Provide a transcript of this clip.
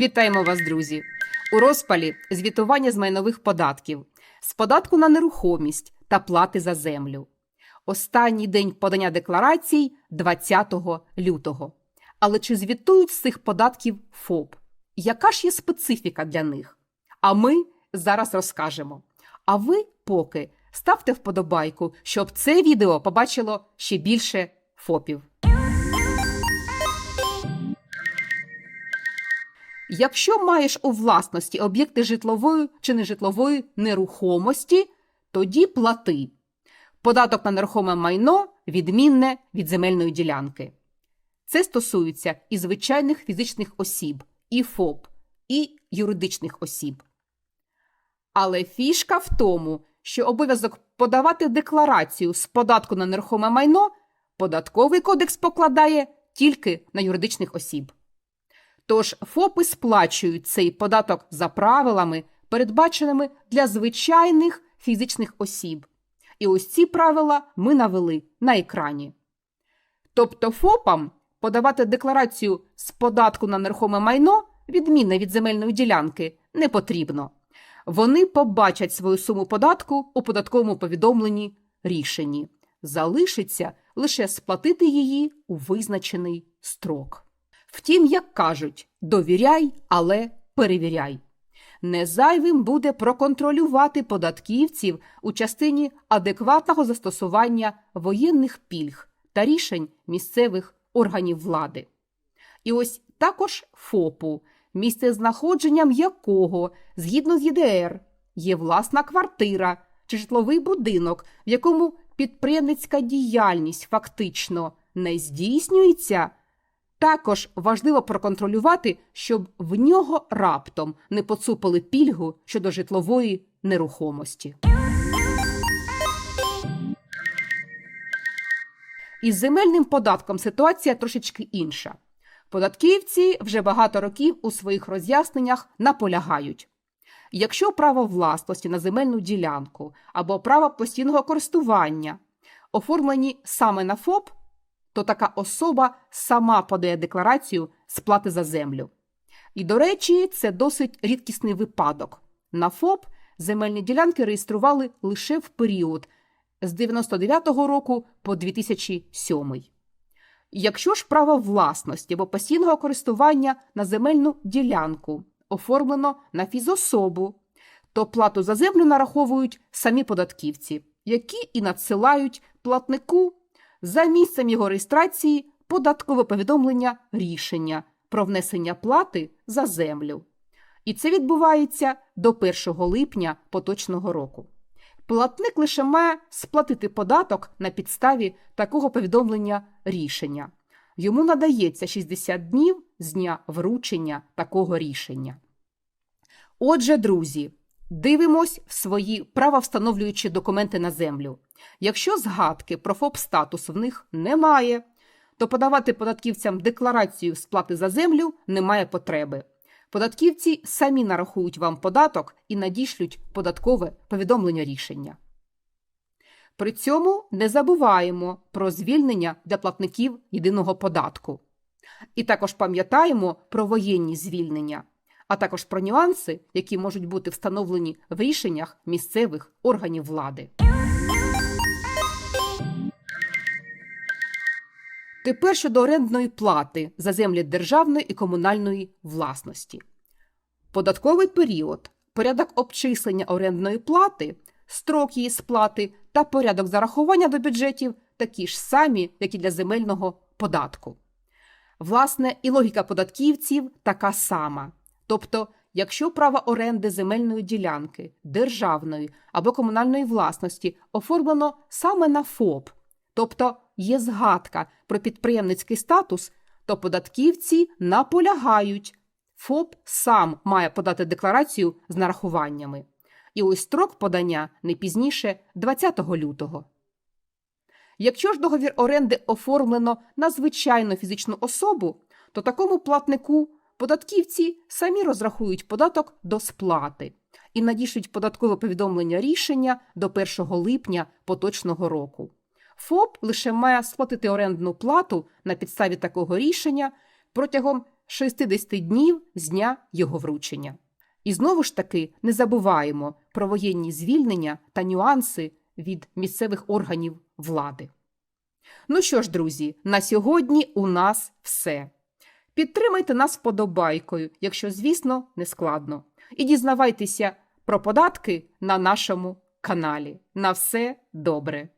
Вітаємо вас, друзі! У розпалі звітування з майнових податків, з податку на нерухомість та плати за землю. Останній день подання декларацій 20 лютого. Але чи звітують з цих податків ФОП? Яка ж є специфіка для них? А ми зараз розкажемо. А ви поки ставте вподобайку, щоб це відео побачило ще більше ФОПів. Якщо маєш у власності об'єкти житлової чи нежитлової нерухомості, тоді плати. Податок на нерухоме майно відмінне від земельної ділянки. Це стосується і звичайних фізичних осіб, і ФОП, і юридичних осіб. Але фішка в тому, що обов'язок подавати декларацію з податку на нерухоме майно податковий кодекс покладає тільки на юридичних осіб. Тож ФОПи сплачують цей податок за правилами, передбаченими для звичайних фізичних осіб. І ось ці правила ми навели на екрані. Тобто ФОПам подавати декларацію з податку на нерухоме майно, відмінне від земельної ділянки, не потрібно. Вони побачать свою суму податку у податковому повідомленні рішенні. Залишиться лише сплатити її у визначений строк. Втім, як кажуть, довіряй, але перевіряй. Не зайвим буде проконтролювати податківців у частині адекватного застосування воєнних пільг та рішень місцевих органів влади. І ось також ФОПу, місце знаходженням якого, згідно з ЄДР, є власна квартира чи житловий будинок, в якому підприємницька діяльність фактично не здійснюється. Також важливо проконтролювати, щоб в нього раптом не поцупили пільгу щодо житлової нерухомості. Із земельним податком ситуація трошечки інша. Податківці вже багато років у своїх роз'ясненнях наполягають. Якщо право власності на земельну ділянку або право постійного користування оформлені саме на ФОП, то така особа сама подає декларацію сплати за землю. І, до речі, це досить рідкісний випадок. На ФОП земельні ділянки реєстрували лише в період з 99-го року по 2007. Якщо ж право власності або постійного користування на земельну ділянку оформлено на фізособу, то плату за землю нараховують самі податківці, які і надсилають платнику за місцем його реєстрації податкове повідомлення рішення про внесення плати за землю. І це відбувається до 1 липня поточного року. Платник лише має сплатити податок на підставі такого повідомлення рішення. Йому надається 60 днів з дня вручення такого рішення. Отже, друзі, дивимось в свої правовстановлюючі документи на землю. Якщо згадки про ФОП-статус в них немає, то подавати податківцям декларацію сплати за землю немає потреби. Податківці самі нарахують вам податок і надішлють податкове повідомлення рішення. При цьому не забуваємо про звільнення для платників єдиного податку. І також пам'ятаємо про воєнні звільнення, а також про нюанси, які можуть бути встановлені в рішеннях місцевих органів влади. Тепер щодо орендної плати за землі державної і комунальної власності. Податковий період, порядок обчислення орендної плати, строк її сплати та порядок зарахування до бюджетів такі ж самі, як і для земельного податку. Власне, і логіка податківців така сама. Тобто, якщо право оренди земельної ділянки, державної або комунальної власності оформлено саме на ФОП, тобто є згадка про підприємницький статус, то податківці наполягають. ФОП сам має подати декларацію з нарахуваннями. І ось строк подання не пізніше 20 лютого. Якщо ж договір оренди оформлено на звичайну фізичну особу, то такому платнику податківці самі розрахують податок до сплати і надішлють податкове повідомлення рішення до 1 липня поточного року. ФОП лише має сплатити орендну плату на підставі такого рішення протягом 60 днів з дня його вручення. І знову ж таки не забуваємо про воєнні звільнення та нюанси від місцевих органів влади. Ну що ж, друзі, на сьогодні у нас все. Підтримайте нас вподобайкою, якщо, звісно, не складно. І дізнавайтеся про податки на нашому каналі. На все добре!